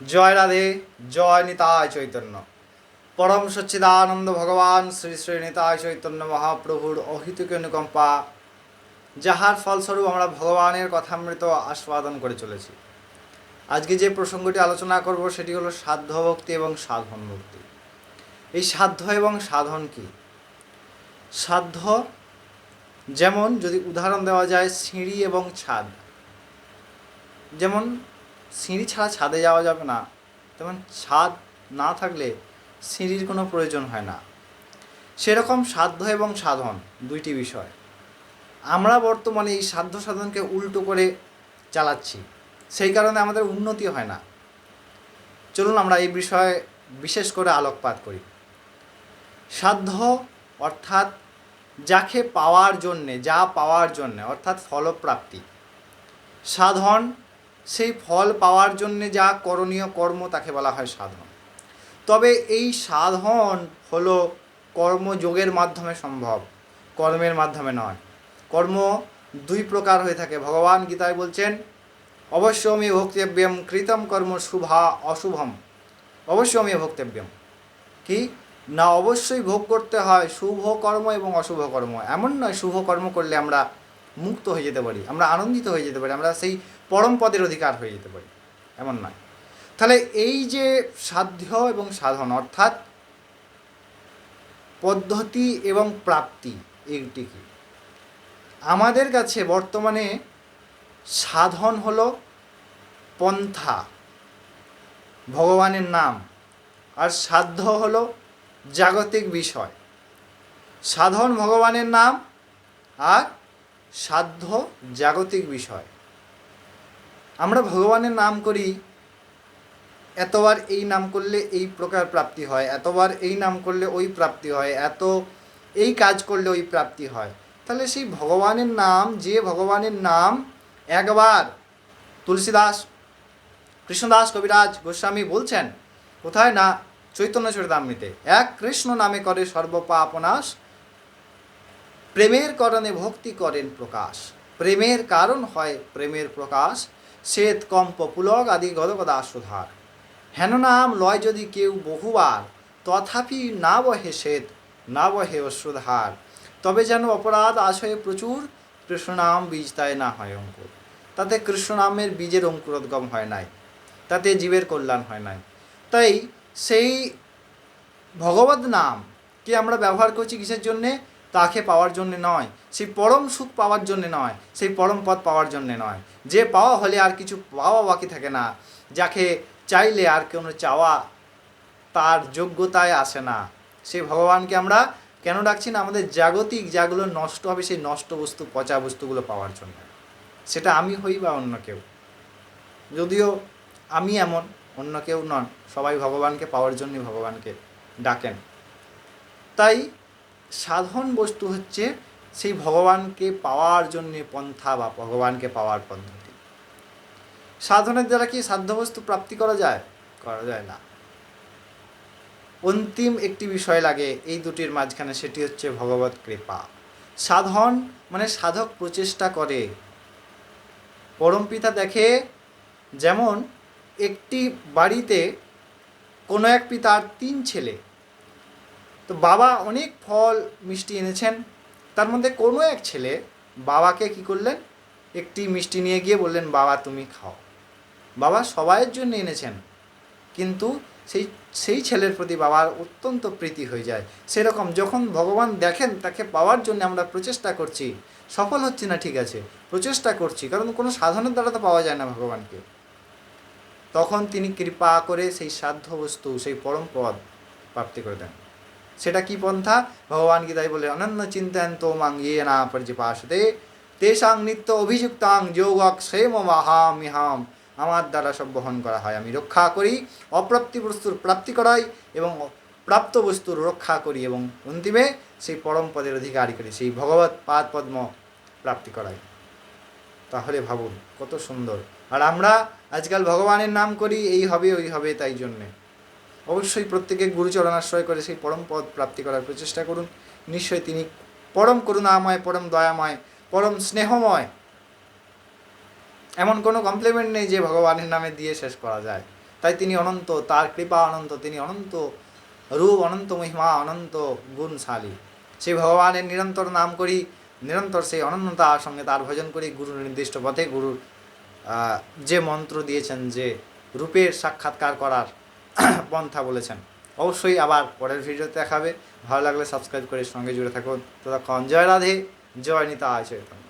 জয় রাধে, জয় নিতায় চৈতন্য। পরম সচ্চিদানন্দ ভগবান শ্রী শ্রী নিতায় চৈতন্য মহাপ্রভুর অহিতুক অনুকম্পা যাহার ফলস্বরূপ আমরা ভগবানের কথামৃত আস্বাদন করে চলেছি। আজকে যে প্রসঙ্গটি আলোচনা করব, সেটি হলো সাধ্য ভক্তি এবং সাধন ভক্তি। এই সাধ্য এবং সাধন কি? সাধ্য যেমন যদি উদাহরণ দেওয়া যায়, সিঁড়ি এবং ছাদ। যেমন সিঁড়ি ছাড়া ছাদে যাওয়া যাবে না। তেমন ছাদ না থাকলে সিঁড়ির কোনো প্রয়োজন হয় না। সেরকম সাধ্য এবং সাধন দুইটি বিষয়। আমরা বর্তমানে এই সাধ্য সাধনকে উল্টো করে চালাচ্ছি। সেই কারণে আমাদের উন্নতি হয় না। চলুন আমরা এই বিষয়ে বিশেষ করে আলোকপাত করি। সাধ্য অর্থাৎ যাকে পাওয়ার জন্যে, যা পাওয়ার জন্যে, অর্থাৎ ফলপ্রাপ্তি। সাধন সেই ফল পাওয়ার জন্যে যা করণীয় কর্ম তাকে বলা হয় সাধন। তবে এই সাধন হলো কর্মযোগের মাধ্যমে সম্ভব, কর্মের মাধ্যমে নয়। কর্ম দুই প্রকার হয়ে থাকে। ভগবান গীতায় বলছেন, অবশ্যমি ভক্তব্যম কৃতম কর্ম শুভা অশুভম। অবশ্যমি ভক্তব্যম। কি? না, অবশ্যই ভোগ করতে হয় শুভ কর্ম এবং অশুভ কর্ম। এমন নয়, শুভ কর্ম করলে আমরা মুক্ত হয়ে যেতে পারি, আমরা আনন্দিত হয়ে যেতে পারি, আমরা সেই পরম পদের অধিকার হয়ে যেতে পারি, এমন নয়। তাহলে এই যে সাধ্য এবং সাধন, অর্থাৎ পদ্ধতি এবং প্রাপ্তি, এইটি কি? আমাদের কাছে বর্তমানে সাধন হলো পন্থা, ভগবানের নাম, আর সাধ্য হলো জাগতিক বিষয়। সাধন ভগবানের নাম, আর সাধ্য জাগতিক বিষয়। আমরা ভগবানের নাম করি, এতবার এই নাম করলে এই প্রকার প্রাপ্তি হয়, এতবার এই নাম করলে ওই প্রাপ্তি হয়, এত এই কাজ করলে ওই প্রাপ্তি হয়। তাহলে সেই ভগবানের নাম, যে ভগবানের নাম একবার তুলসীদাস, কৃষ্ণদাস কবিরাজ গোস্বামী বলছেন, কোথায় না চৈতন্য চরিতামৃতে, এক কৃষ্ণ নামে করে সর্বপাপনাশ প্রেমের করণে ভক্তি করেন প্রকাশ। প্রেমের কারণ হয় প্রেমের প্রকাশ, শ্বেত, কম্প, পুলক আদি গদগদা সুধার। হেন নাম লয় যদি কেউ বহুবার, তথাপি না বহে শ্বেত, না বহে অশ্রুধার। তবে যেন অপরাধ আশয়ে প্রচুর, কৃষ্ণনাম বীজ তাই না হয় অঙ্কুর। তাতে কৃষ্ণনামের বীজের অঙ্কুরোদ্গম হয় নাই, তাতে জীবের কল্যাণ হয় নাই। তাই সেই ভগবত নাম কে আমরা ব্যবহার করছি কিসের জন্যে? তাকে পাওয়ার জন্যে নয়, সেই পরম সুখ পাওয়ার জন্যে নয়, সেই পরম পথ পাওয়ার জন্যে নয়। যে পাওয়া হলে আর কিছু পাওয়া বাকি থাকে না, যাকে চাইলে আর কোনো চাওয়া তার যোগ্যতায় আসে না। সেই ভগবানকে আমরা কেন ডাকছি না? আমাদের জাগতিক যাগুলো নষ্ট হবে, সেই নষ্ট বস্তু, পচা বস্তুগুলো পাওয়ার জন্য। সেটা আমি হই বা অন্য কেউ? যদিও আমি এমন, অন্য কেউ নন, সবাই ভগবানকে, পাওয়ার জন্যই ভগবানকে ডাকেন। তাই সাধন বস্তু হচ্ছে সেই ভগবানকে পাওয়ার জন্যে পন্থা বা ভগবানকে পাওয়ার পদ্ধতি। সাধনের দ্বারা কি সাধ্য বস্তু প্রাপ্তি করা যায়? করা যায় না। অন্তিম একটি বিষয় লাগে, এই দুটির মাঝখানে সেটি হচ্ছে ভগবত কৃপা। সাধন মানে সাধক প্রচেষ্টা করে। পরমপিতা দেখে যেমন একটি বাড়িতে কোনো এক পিতার তিন ছেলে তো বাবা অনেক ফল, মিষ্টি এনেছেন। তার মধ্যে কোনো এক ছেলে বাবাকে কি করলেন? একটি মিষ্টি নিয়ে গিয়ে বললেন, বাবা, তুমি খাও। বাবা সবাইয়ের জন্য এনেছেন। কিন্তু সেই সেই ছেলের প্রতি বাবার অত্যন্ত প্রীতি হয়ে যায়। সেরকম যখন ভগবান দেখেন, তাকে পাওয়ার জন্য আমরা প্রচেষ্টা করছি। সফল হচ্ছে না, ঠিক আছে, প্রচেষ্টা করছি। কারণ কোনো সাধনের দ্বারা তো পাওয়া যায় না ভগবানকে। তখন তিনি কৃপা করে সেই সাধ্য বস্তু সেই পরম পদ প্রাপ্তি করে দেন। সেটা কি পন্থা? ভগবান গীতায় বলে, অনন্য চিন্তায়ন তো মাং ইয়ে না পর্যপাশতে তেসাং নিত্য অভিযুক্তাং যোগক সেম মাহামিহাম। আমার দ্বারা সব বহন করা হয়। আমি রক্ষা করি, অপ্রাপ্তি বস্তুর প্রাপ্তি করাই এবং প্রাপ্ত বস্তুর রক্ষা করি এবং অন্তিমে সেই পরম পদের অধিকারী করি, সেই ভগবত পাদ পদ্ম প্রাপ্তি করাই। তাহলে ভাবুন, কত সুন্দর। আর আমরা আজকাল ভগবানের নাম করি, এই হবে, ওই হবে, তাই জন্যে। অবশ্যই প্রত্যেকে গুরুচরণাশ্রয় করে সেই পরম পদ প্রাপ্তি করার প্রচেষ্টা করুন। নিশ্চয়ই তিনি পরম করুণাময়, পরম দয়াময়, পরম স্নেহময়। এমন কোনো কমপ্লিমেন্ট নেই যে ভগবানের নামে দিয়ে শেষ করা যায়। তাই তিনি অনন্ত, তার কৃপা অনন্ত, তিনি অনন্ত রূপ, অনন্ত মহিমা, অনন্ত গুণশালী। সেই ভগবানের নিরন্তর নাম করি, নিরন্তর সেই অনন্যতার সঙ্গে তার ভজন করি। গুরুর নির্দিষ্ট পথে গুরুর যে মন্ত্র দিয়েছেন যে রূপের সাক্ষাৎকার করার পন্থা বলেছেন। অবশ্যই আবার পরের ভিডিওতে দেখাবে। ভালো লাগলে সাবস্ক্রাইব করে সঙ্গে জুড়ে থাকুন। ততক্ষণ জয় রাধে, জয় নিতা চৈতন্য।